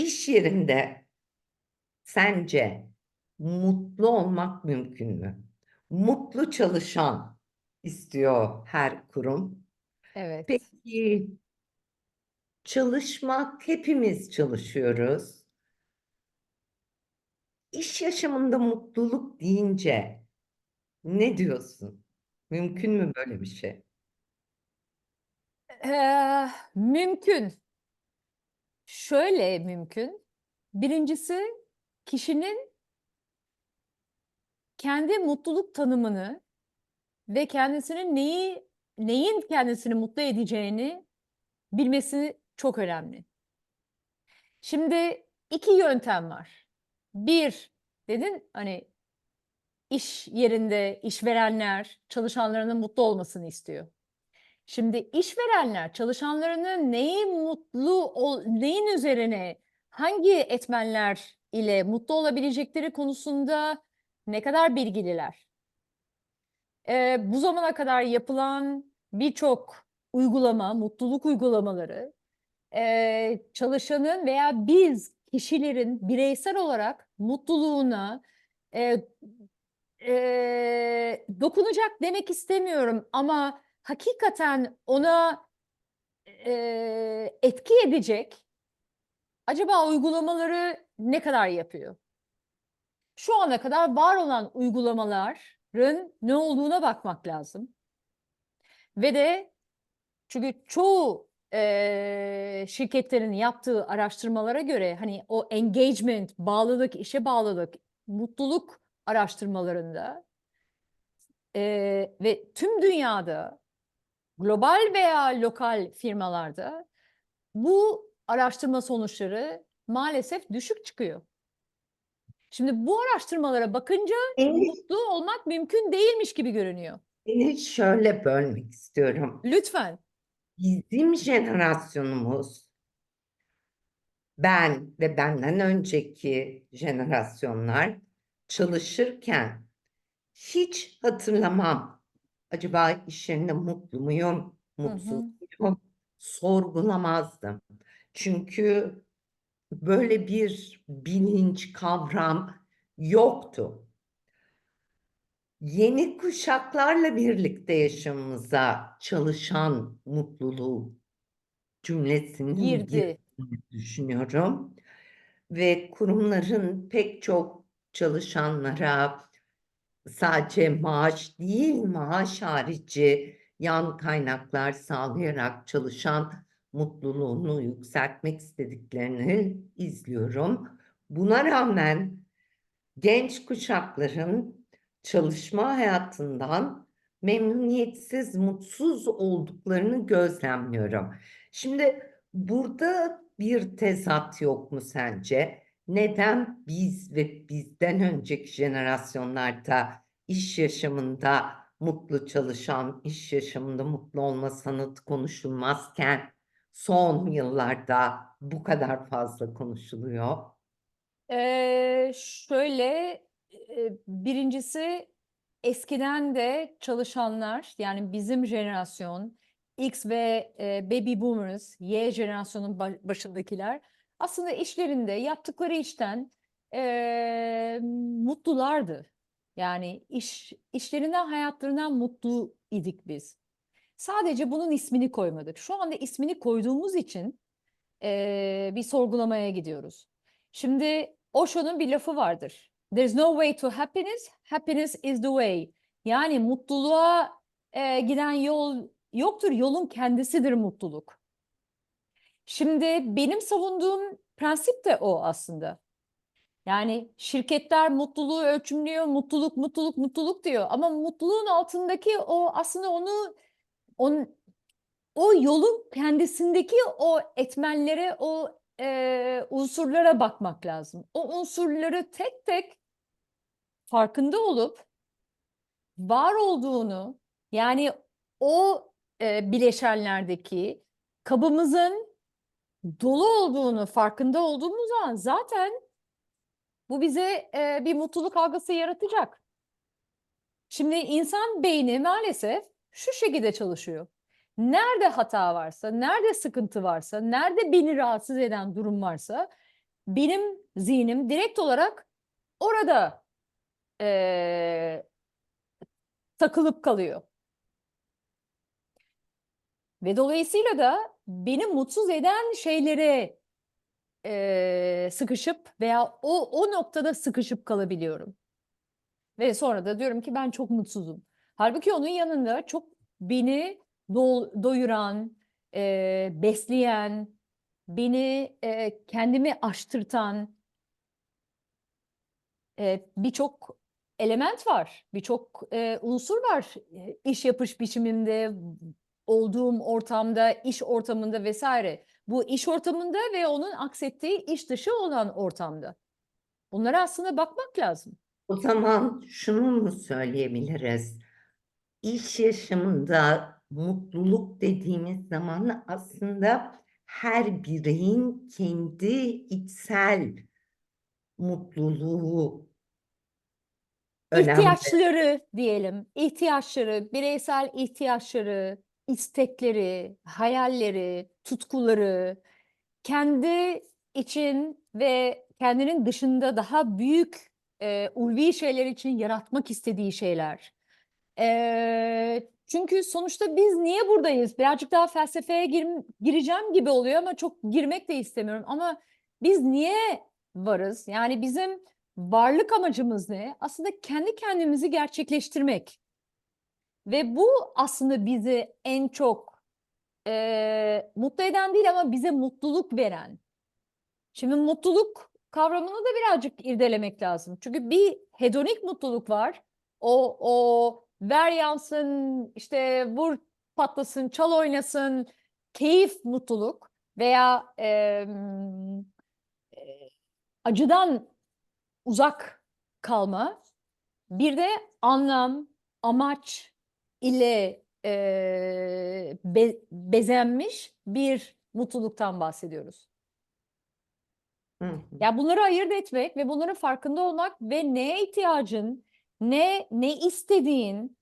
İş yerinde sence mutlu olmak mümkün mü? Mutlu çalışan istiyor her kurum. Evet. Peki çalışmak, hepimiz çalışıyoruz. İş yaşamında mutluluk deyince ne diyorsun? Mümkün mü böyle bir şey? Eee, mümkün. Şöyle mümkün. Birincisi kişinin kendi mutluluk tanımını ve kendisinin neyi neyin kendisini mutlu edeceğini bilmesi çok önemli. Şimdi iki yöntem var. Bir, dedin hani iş yerinde işverenler çalışanlarının mutlu olmasını istiyor. Şimdi işverenler çalışanlarının neyi mutlu ol, neyin üzerine hangi etmenler ile mutlu olabilecekleri konusunda ne kadar bilgililer? Ee, bu zamana kadar yapılan birçok uygulama, mutluluk uygulamaları e, çalışanın veya biz kişilerin bireysel olarak mutluluğuna e, e, dokunacak demek istemiyorum ama hakikaten ona e, etki edecek acaba uygulamaları ne kadar yapıyor? Şu ana kadar var olan uygulamaların ne olduğuna bakmak lazım. Ve de çünkü çoğu e, şirketlerin yaptığı araştırmalara göre hani o engagement, bağlılık, işe bağlılık, mutluluk araştırmalarında e, ve tüm dünyada global veya lokal firmalarda bu araştırma sonuçları maalesef düşük çıkıyor. Şimdi bu araştırmalara bakınca Seni, mutlu olmak mümkün değilmiş gibi görünüyor. seni şöyle bölmek istiyorum. Lütfen. Bizim jenerasyonumuz, ben ve benden önceki jenerasyonlar çalışırken hiç hatırlamam. Acaba iş yerinde mutlu muyum, mutsuz muyum? Sorgulamazdım. Çünkü böyle bir bilinç, kavram yoktu. Yeni kuşaklarla birlikte yaşamımıza çalışan mutluluğu cümlesinin Girdi. düşünüyorum. Ve kurumların pek çok çalışanlara sadece maaş değil, maaş harici yan kaynaklar sağlayarak çalışan mutluluğunu yükseltmek istediklerini izliyorum. Buna rağmen genç kuşakların çalışma hayatından memnuniyetsiz, mutsuz olduklarını gözlemliyorum. Şimdi burada bir tezat yok mu sence? Neden biz ve bizden önceki jenerasyonlarda iş yaşamında mutlu çalışan, iş yaşamında mutlu olma sanatı konuşulmazken son yıllarda bu kadar fazla konuşuluyor? Ee, şöyle birincisi eskiden de çalışanlar yani bizim jenerasyon X ve Baby Boomers Y jenerasyonun ba- başındakiler aslında işlerinde yaptıkları işten e, mutlulardı. Yani iş işlerinden hayatlarından mutlu idik biz. Sadece bunun ismini koymadık. Şu anda ismini koyduğumuz için e, bir sorgulamaya gidiyoruz. Şimdi Osho'nun bir lafı vardır. There's no way to happiness, happiness is the way. Yani mutluluğa e, giden yol yoktur, yolun kendisidir mutluluk. Şimdi benim savunduğum prensip de o aslında. Yani şirketler mutluluğu ölçümlüyor, mutluluk, mutluluk, mutluluk diyor. Ama mutluluğun altındaki o aslında onu, on, o yolun kendisindeki o etmenlere, o e, unsurlara bakmak lazım. O unsurları tek tek farkında olup var olduğunu yani o e, bileşenlerdeki kabımızın dolu olduğunu farkında olduğumuz zaman zaten bu bize e, bir mutluluk algısı yaratacak. Şimdi insan beyni maalesef şu şekilde çalışıyor. Nerede hata varsa, nerede sıkıntı varsa, nerede beni rahatsız eden durum varsa benim zihnim direkt olarak orada eee, takılıp kalıyor. Ve dolayısıyla da beni mutsuz eden şeylere eee, sıkışıp veya o o noktada sıkışıp kalabiliyorum. Ve sonra da diyorum ki ben çok mutsuzum. Halbuki onun yanında çok beni do- doyuran, eee, besleyen, beni eee, kendimi aştırtan eee, birçok element var, birçok eee, unsur var eee, iş yapış biçimimde, olduğum ortamda, iş ortamında vesaire. Bu iş ortamında ve onun aksettiği iş dışı olan ortamda. Bunlara aslında bakmak lazım. O zaman şunu mu söyleyebiliriz? İş yaşamında mutluluk dediğimiz zaman aslında her bireyin kendi içsel mutluluğu önemli. İhtiyaçları diyelim, ihtiyaçları, bireysel ihtiyaçları, istekleri, hayalleri, tutkuları, kendi için ve kendinin dışında daha büyük e, ulvi şeyler için yaratmak istediği şeyler. Eee, çünkü sonuçta biz niye buradayız? Birazcık daha felsefeye gir- gireceğim gibi oluyor ama çok girmek de istemiyorum. Ama biz niye varız? Yani bizim varlık amacımız ne? Aslında kendi kendimizi gerçekleştirmek. Ve bu aslında bizi en çok eee, mutlu eden değil ama bize mutluluk veren. Şimdi mutluluk kavramını da birazcık irdelemek lazım. Çünkü bir hedonik mutluluk var. O o ver yansın, işte vur patlasın, çal oynasın, keyif mutluluk veya em, e, acıdan uzak kalma. Bir de anlam, amaç ile e, be- bezenmiş bir mutluluktan bahsediyoruz. Hı hı. Ya bunları ayırt etmek ve bunların farkında olmak ve neye ihtiyacın, ne ne istediğin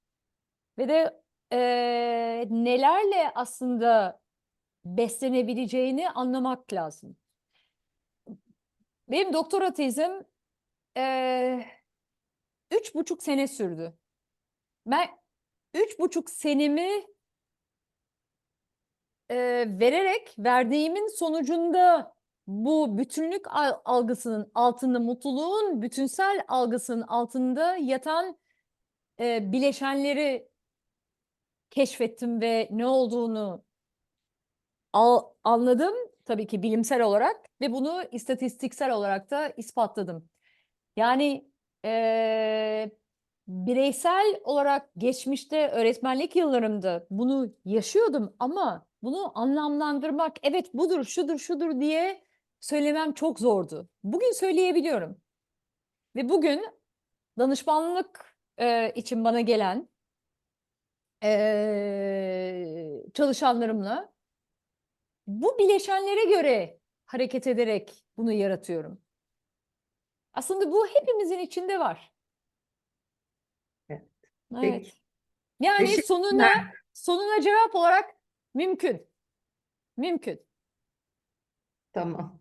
ve de eee, nelerle aslında beslenebileceğini anlamak lazım. Benim doktora tezim eee, üç buçuk sene sürdü. Ben üç buçuk senemi eee, vererek verdiğimin sonucunda bu bütünlük al- algısının altında, mutluluğun bütünsel algısının altında yatan eee, bileşenleri keşfettim ve ne olduğunu al- anladım tabii ki bilimsel olarak ve bunu istatistiksel olarak da ispatladım. Yani eee, bireysel olarak geçmişte öğretmenlik yıllarımda bunu yaşıyordum ama bunu anlamlandırmak, evet budur, şudur, şudur diye söylemem çok zordu. Bugün söyleyebiliyorum. Ve bugün danışmanlık eee, için bana gelen eee, çalışanlarımla bu bileşenlere göre hareket ederek bunu yaratıyorum. Aslında bu hepimizin içinde var. Evet. Peki. Yani Teşekkürler. sonuna sonuna cevap olarak mümkün. Mümkün. Tamam.